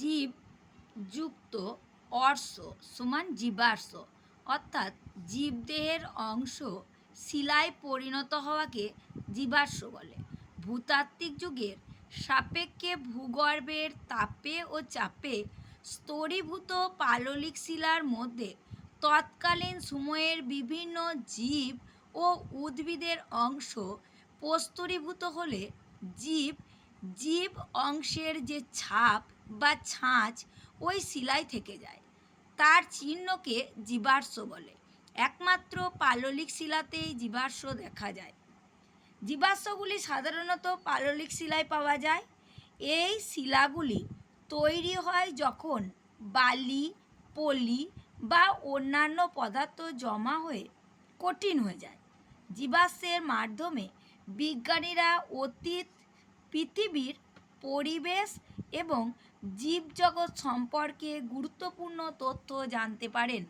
জীব যুক্ত অর্শ সমান জীবাশ্ম অর্থাৎ জীবদেহের অংশ শিলায় পরিণত হওয়াকে জীবাশ্ম বলে। ভূতাত্ত্বিক যুগের সাপেক্ষে ভূগর্ভের তাপে ও চাপে স্তরীভূত পাললিক শিলার মধ্যে তৎকালীন সময়ের বিভিন্ন জীব ও উদ্ভিদের অংশ প্রস্তরীভূত হলে জীব জীব অংশের যে ছাপ বা ছাঁচ ওই শিলায় থেকে যায়। তার চিহ্নকে জীবাশ্ম বলে। একমাত্র পাললিক শিলাতেই জীবাশ্ম দেখা যায়। জীবাশ্মগুলি সাধারণত পাললিক শিলায় পাওয়া যায়। এই শিলাগুলি তৈরি হয় যখন বালি, পলি বা অন্যান্য পদার্থ জমা হয়ে কঠিন হয়ে যায়। জীবাশ্মের মাধ্যমে বিজ্ঞানীরা অতীত পৃথিবীর পরিবেশ এবং জীবজগৎ সম্পর্কে গুরুত্বপূর্ণ তথ্য জানতে পারেন।